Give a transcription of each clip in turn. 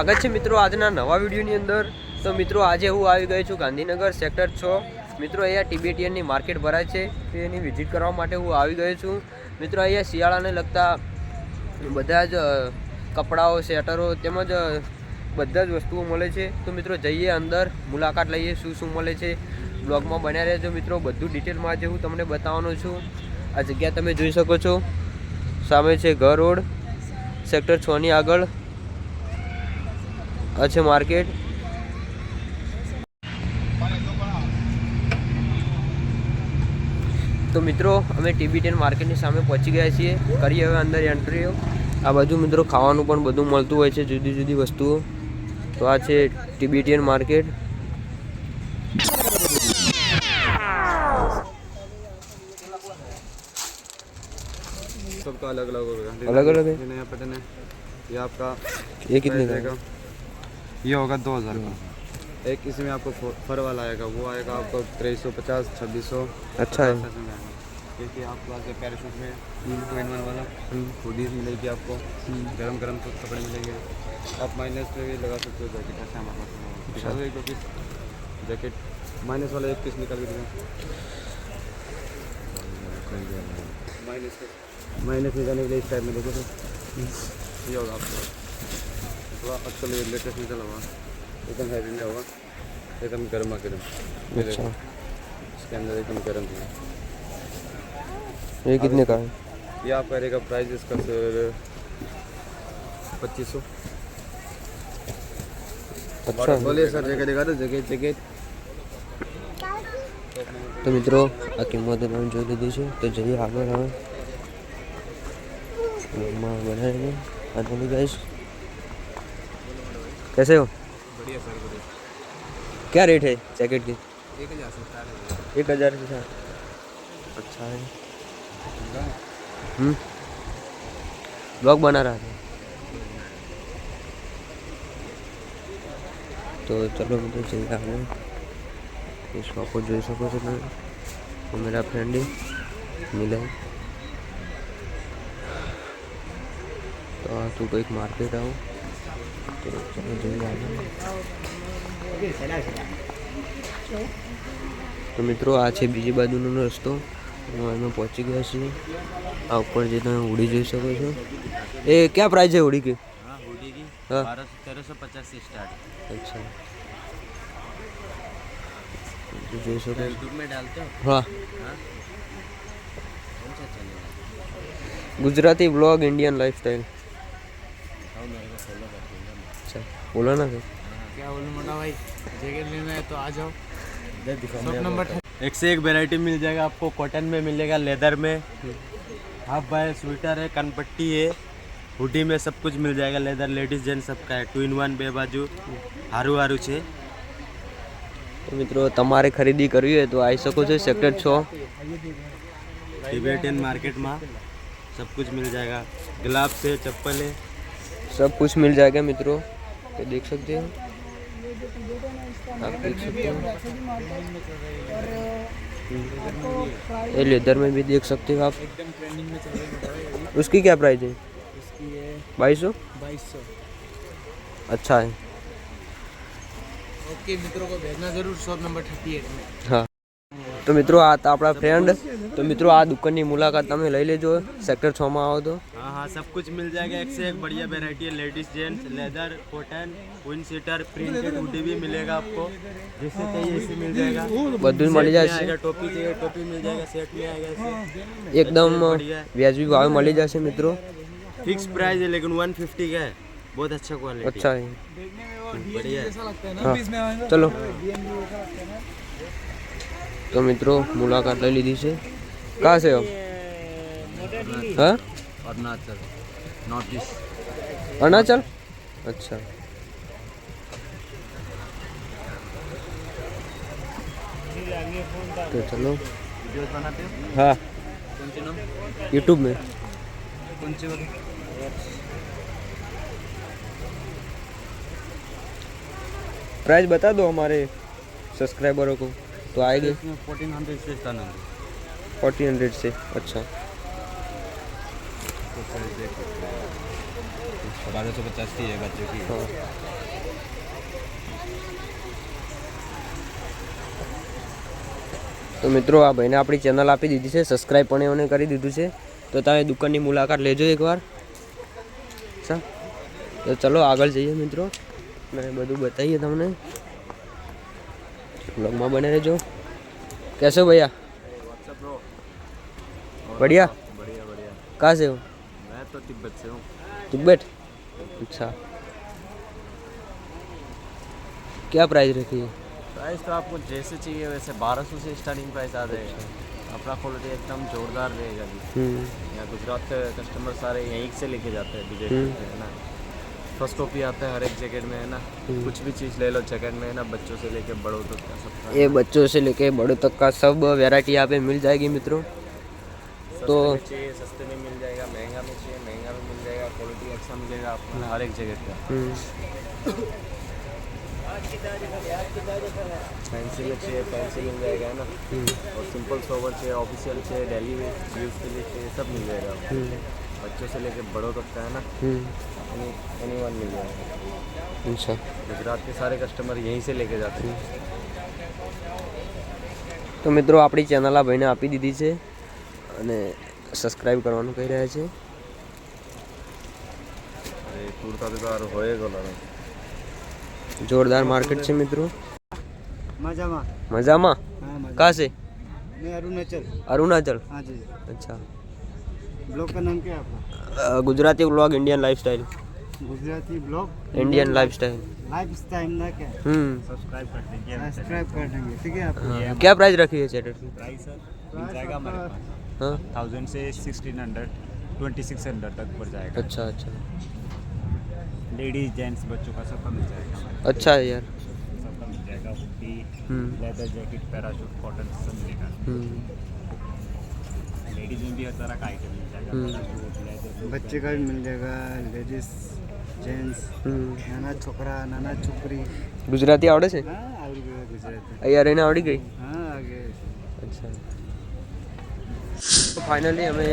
સ્વાગત છે મિત્રો આજના નવા વિડીયોની અંદર. તો મિત્રો આજે હું આવી ગયો છું ગાંધીનગર સેક્ટર છ. મિત્રો અહીંયા ટિબેટિયનની માર્કેટ ભરાય છે, તો એની વિઝિટ કરવા માટે હું આવી ગયો છું. મિત્રો અહીંયા શિયાળાને લગતા બધા જ કપડાઓ, સ્વેટરો તેમજ બધા જ વસ્તુઓ મળે છે. તો મિત્રો જઈએ અંદર, મુલાકાત લઈએ શું શું મળે છે. બ્લોગમાં બન્યા રહેજો મિત્રો, બધું ડિટેલમાં આજે હું તમને બતાવવાનો છું. આ જગ્યા તમે જોઈ શકો છો. સામે છે ઘર રોડ, સેક્ટર છની આગળ. છે માર્કેટ તો મિત્રો અમે ટીબી ટેન માર્કેટની સામે પહોંચી ગયા છીએ કરીએ હવે અંદર એન્ટ્રીઓ આ બાજુ મિત્રો ખાવાનું પણ બધું મળતું હોય છે જુદી જુદી વસ્તુઓ તો આ છે ટીબીટીએન માર્કેટ सबका अलग अलग होगा अलग अलग है? ये नया पैटर्न है ये आपका ये कितने प्राइस का आएगा ये होगा दो हज़ार का। एक इसमें आपको फर वाला आएगा वो आएगा आपको तेईस सौ पचास छब्बीस सौ। अच्छा है। क्योंकि आपको आगे पैराशूट में टू इन वन वाला हुडीज मिलेगी आपको। गरम गरम तो कपड़े मिलेंगे। आप माइनस पे भी लगा सकते हो जैकेट ऐसे हमारे पास एक दो पीस जैकेट माइनस वाला एक पीस निकाल के दिखा माइनस माइनस में जाने के लिए इस टाइप में देखो सर ये होगा आपको। थोड़ा आजकल ये लेटेस्ट में चला हुआ एकदम हैवी में होगा एकदम गर्मा गर्म ये देखो अच्छा इसके अंदर एकदम गर्म है ये कितने का है ये आपका रहेगा प्राइस इसका सर पच्चीस सौ अच्छा बोलिए सर जगह दिखा दो जगह जगह તો મિત્રો આ કિંમતો તમે જોઈ લીધી છે તો જઈએ આગળ હવે રૂમમાં બનાવીને આ તમે ગાઈસ कैसे हो बढ़िया सर बढ़िया क्या रेट है जैकेट की एक हज़ार से स्टार्ट एक हज़ार के साथ अच्छा है हम्म ब्लॉग बना रहा था તો ચલો મિત્રો જઈએ આપણે એ શોપો જોઈ શકો છો તમે वो मेरा फ्रेंड है मिलन તો આ તું કંઈક માર્કેટ આવું તો મિત્રો આ છે બીજી બાજુનો રસ્તો અમે પહોંચી ગયા છીએ આ ઉપર જે તમે હોડી જોઈ શકો છો એ ક્યાં પ્રાઇસ છે હોડી કે તેરસો પચાસ થી સ્ટાર્ટ અચ્છા જોઈ શકો હા ગુજરાતી બ્લોગ ઇન્ડિયન લાઈફસ્ટાઈલ बताओ मेरे को फॉलो कर दूंगा मैं અચ્છા બોલો ना फिर क्या बोलूं मोटा भाई जैकेट लेना है तो आ जाओ इधर दिखाओ शॉप नंबर एक से एक वेराइटी मिल जाएगा आपको कॉटन में मिलेगा लेदर में हाफ बाय स्वेटर है कनपट्टी है हुडी में सब कुछ मिल जाएगा लेदर लेडीज जेंट्स सबका है टू इन वन बे बाजू हारू हारू છે તો મિત્રો તમારે ખરીદી કરવી હોય તો આવી શકો છો સેક્ટર છ टिबेटियन मार्केट में सब कुछ मिल जाएगा ग्लव्स है चप्पल है सब कुछ मिल जाएगा मित्रों तो देख सकते हो। आप देख सकते हो। ये लेदर में भी देख सकते हो आप। है उसकी क्या प्राइस है? बाईस सौ? बाईस सौ अच्छा है। ओके मित्रों को भेजना ज़रूर शॉप नंबर थर्टी एट में। હા તો મિત્રો આ હતા આપણા ફ્રેન્ડ તો મિત્રો આ દુકાનની મુલાકાત તમે લઈ લેજો સેક્ટર છમાં આવો તો हाँ हाँ सब कुछ मिल जाएगा एक से एक बढ़िया वेराइटी है ladies gents leather cotton windcheater printed hoodie भी मिलेगा आपको जैसे चाहिए ऐसे मिल जाएगा બધું જ મળી सेट में જશે आएगा टोपी चाहिए टोपी मिल जाएगा सेट में आएगा ऐसे એકદમ વ્યાજબી ભાવે મળી જશે મિત્રો फिक्स प्राइस है लेकिन 150 का है बहुत अच्छा क्वालिटी અચ્છા है बढ़िया है ऐसा लगता है ना हाँ बीच में आएगा चलो તો મિત્રો મુલાકાત લઈ લીધી છે કા છે હા अरुणाचल नॉर्थ ईस्ट અરુણાચલ અચ્છા तो चलो वीडियोस बनाते हो हाँ कौन से नाम यूट्यूब में कौन से वाले प्राइस बता दो हमारे सब्सक्राइबरों को तो आएंगे इसमें फोर्टीन हंड्रेड से स्टार्ट है फोर्टी हंड्रेड से अच्छा तो प्राइस देख सकते हो बारह सौ पचास की है बच्चों की હા તો મિત્રો આ ભાઈને આપણી ચેનલ આપી દીધી છે સબસ્ક્રાઈબ પણ એમને કરી દીધું છે તો તમે દુકાનની મુલાકાત લેજો એકવાર સા તો ચલો આગળ જઈએ મિત્રો ને બધું બતાવીએ તમને બ્લોગમાં બને રહેજો कैसे हो भैया बढ़िया बढ़िया बढ़िया कहाँ से हो मैं तो तिब्बत से हूँ तिब्बत अच्छा क्या प्राइस रखी है प्राइस तो आपको जैसे चाहिए वैसे बारह सौ से स्टार्टिंग प्राइस आ जाएगा अपना क्वालिटी एकदम जोरदार रहेगा जी हम्म यहाँ गुजरात के कस्टमर सारे यहीं से लेके जाते हैं विजय हम्म। से, है ना फ़र्स्ट कॉपी आता है हर एक जैकेट में है ना? कुछ भी चीज़ ले लो जैकेट में है ना? बच्चों से लेके बड़ों तक का सबका ये बच्चों से लेके बड़ों तक का सब वैरायटी यहाँ पे मिल जाएगी मित्रों। तो- चाहिए सस्ते में मिल जाएगा महँगा में चाहिए महँगा में मिल जाएगा क्वालिटी अच्छा मिलेगा आपको हर एक जैकेट का। हम्म, फैंसी में चाहिए फैंसी मिल जाएगा है ना? हम्म, और सिंपल सोवर चाहिए ऑफिशियल चाहिए डेली यूज़ के लिए चाहिए सब मिल जाएगा हम्म, बच्चों से लेके बड़ों तक का है ना? हम्म, एनी एनी वन मिल जाएगा अच्छा गुजरात के सारे कस्टमर यहीं से लेके जाते हैं તો મિત્રો આપણી ચેનલ આ ભાઈને આપી દીધી છે અને સબસ્ક્રાઈબ કરવાનું કહી રહ્યા છે अरे कुर्ता दुकान होएगा ना જોરદાર માર્કેટ છે મિત્રો मजामा મજામાં हाँ मजा कहाँ से मैं अरुणाचल अरुणाचल हाँ जी अच्छा blog Gujarati vlog Indian lifestyle Gujarati blog Indian lifestyle life style ना क्या? हम्म. सब्सक्राइब कर देंगे सब्सक्राइब कर देंगे ठीक है आपको? हाँ, क्या प्राइस रखी है चैटर की प्राइस मिल जाएगा हमारे पास। हाँ? थाउज़ेंड से sixteen hundred twenty six hundred तक पड़ जाएगा। अच्छा अच्छा। लेडीज़ जेंट्स बच्चों का सबका मिल जाएगा हमारे अच्छा है यार। पास। सबका मिल जाएगा हुडी हम्म। लेदर जैकेट पैराशूट कॉटन सब मिलेगा। हम्म। लेडीज़ में भी हर तरह का आइटम मिल जाएगा हम्म। बच्चे का भी मिल जाएगा लेडीज जेंट्स हम्म નાના છોકરા નાના છોકરી ગુજરાતી આવડે છે હા આવડી ગયું ગુજરાતી અહીંયા રહીને આવડી ગઈ હા આગે અચ્છા તો ફાઇનલી અમે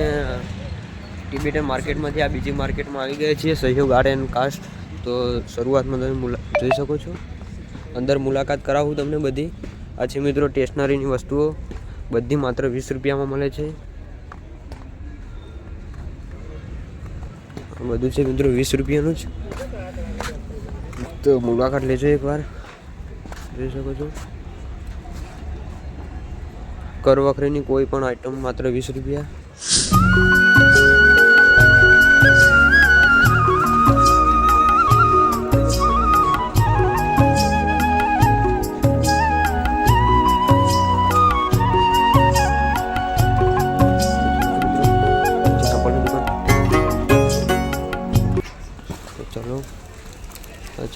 ટિબેટન માર્કેટમાંથી આ બીજી માર્કેટમાં આવી ગયા છીએ સહયોગ આર્ટ એન્ડ કાસ્ટ તો શરૂઆતમાં તમે મુલા જોઈ શકો છો અંદર મુલાકાત કરાવું તમને બધી આ છે મિત્રો સ્ટેશનરીની વસ્તુઓ બધી માત્ર વીસ રૂપિયામાં મળે છે બધું છે મિત્રો, વીસ રૂપિયાનું જ. તો મુલાકાત લેજો એકવાર. જોઈ શકો છો. કરવખરીની કોઈ પણ આઈટમ માત્ર વીસ રૂપિયા.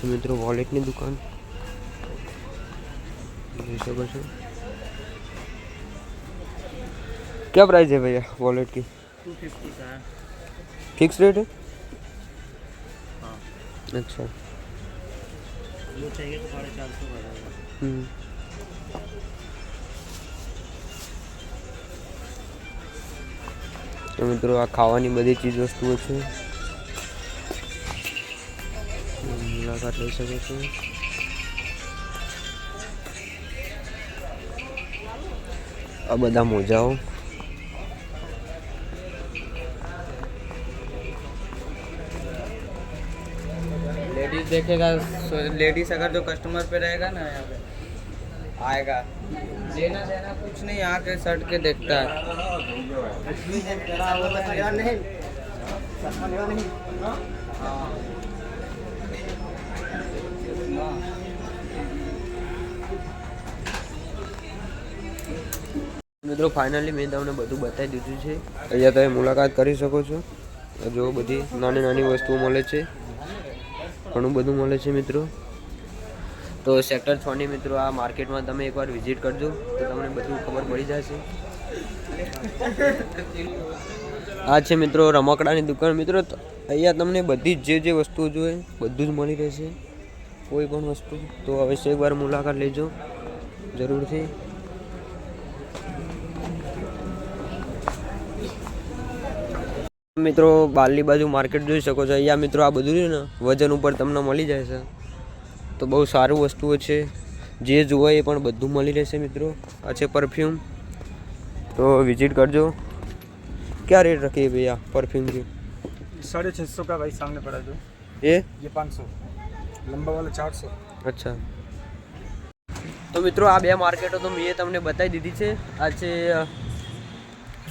છે મિત્રો વોલેટની દુકાન જોઈ શકો છો क्या प्राइस है भैया वॉलेट की टू फिफ्टी का है फिक्स रेट है अच्छा वो चाहिए तो साढ़े चार सौ का जाएगा हम्म તો મિત્રો આ ખાવાની બધી ચીજ વસ્તુઓ છે મુલાકાત લઈ શકો છો આ બધા મોજાઓ लेडीज देखेगा लेडीज अगर जो कस्टमर पे रहेगा ना यहाँ पे आएगा लेना देना कुछ नहीं यहाँ के शर्ट के देखता है મિત્રો ફાઇનલી મેં તમને બધું બતાવી દીધું છે. અહીંયા તમે મુલાકાત કરી શકો છો. જો બધી નાની નાની વસ્તુઓ મળે છે. ઘણું બધું મળે છે મિત્રો. તો સેક્ટર છની મિત્રો આ માર્કેટમાં તમે એકવાર વિઝિટ કરજો તો તમને બધું ખબર પડી જશે. આ છે મિત્રો રમકડાની દુકાન. મિત્રો અહીંયા તમને બધી જ જે જે વસ્તુઓ જોઈએ બધું જ મળી રહેશે. કોઈ પણ વસ્તુ તો અવશ્ય એકવાર મુલાકાત લેજો. જરૂરથી. મિત્રો બારની બાજુ માર્કેટ જોઈ શકો છો અહીંયા મિત્રો આ બધું રહ્યું ને વજન ઉપર તમને મળી જાય છે તો બહુ સારું વસ્તુઓ છે જે જુઓ એ પણ બધું મળી રહેશે મિત્રો આ છે પરફ્યુમ તો વિઝિટ કરજો क्या रेट रखी है भैया परफ्यूम की साढ़े छः सौ का भाई सामने पड़ा जो ये ये पाँच सौ लंबा वाला चार सौ અચ્છા તો મિત્રો આ બે માર્કેટો તો મેં તમને બતાવી દીધી છે આ છે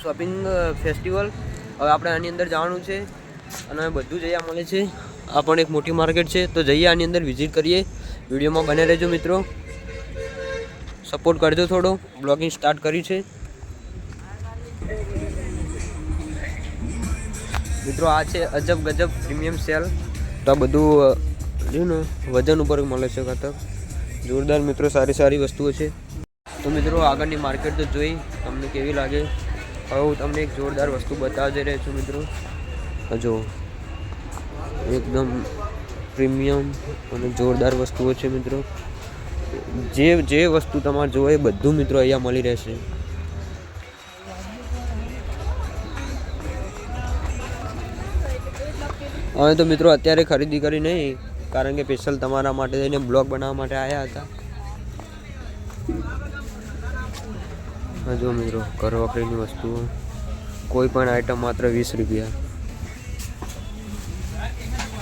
શોપિંગ ફેસ્ટિવલ. હવે આપણે આની અંદર જવાનું છે અને બધું જઈએ મળે છે. આ પણ એક મોટી માર્કેટ છે, તો જઈએ આની અંદર વિઝિટ કરીએ. વિડીયોમાં બને રહેજો મિત્રો. સપોર્ટ કરજો થોડો. બ્લોગિંગ સ્ટાર્ટ કર્યું છે. મિત્રો, આ છે અજબ ગજબ પ્રીમિયમ સેલ. તો આ બધું જોયું ને, વજન ઉપર મળે છે કતક જોરદાર મિત્રો, સારી સારી વસ્તુઓ છે. તો મિત્રો, આગળની માર્કેટ તો જોઈ, તમને કેવી લાગે? હવે હું તમને એક જોરદાર વસ્તુ બતાવવા જઈ રહ્યો છું મિત્રો. જો એકદમ પ્રીમિયમ અને જોરદાર વસ્તુઓ છે મિત્રો. જે જે વસ્તુ તમારે જોવે એ બધું મિત્રો અહીંયા મળી રહેશે. હવે તો મિત્રો અત્યારે ખરીદી કરી નહીં, કારણ કે સ્પેશિયલ તમારા માટે થઈને બ્લોગ બનાવવા માટે આવ્યા હતા હા જો મિત્રો, ઘર વખરીની વસ્તુઓ કોઈ પણ આઈટમ માત્ર વીસ રૂપિયા.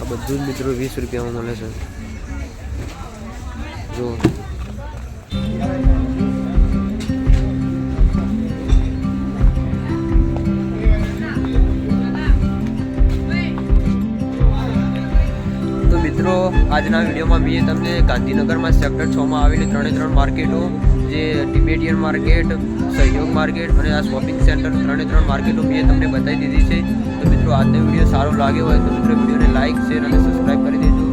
આ બધું જ મિત્રો વીસ રૂપિયામાં મળે છે. જો આજના વિડીયોમાં મેં તમને ગાંધીનગરમાં સેક્ટર છમાં આવેલી ત્રણે ત્રણ માર્કેટો, જે ટિબેટિયન માર્કેટ, સહયોગ માર્કેટ અને આ શોપિંગ સેન્ટર ત્રણે ત્રણ માર્કેટો મેં તમને બતાવી દીધી છે. તો મિત્રો, આજનો વીડિયો સારો લાગ્યો હોય તો મિત્રો વિડીયોને લાઇક શેર અને સબસ્ક્રાઈબ કરી દેજો.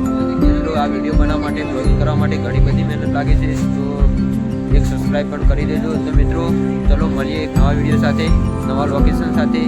મિત્રો, આ વીડિયો બનાવવા માટે બ્લોગિંગ કરવા માટે ઘણી બધી મહેનત લાગે છે. તો એક સબસ્ક્રાઈબ પણ કરી દેજો. તો મિત્રો, ચલો મળીએ એક નવા વીડિયો સાથે, નવા લોકેશન સાથે.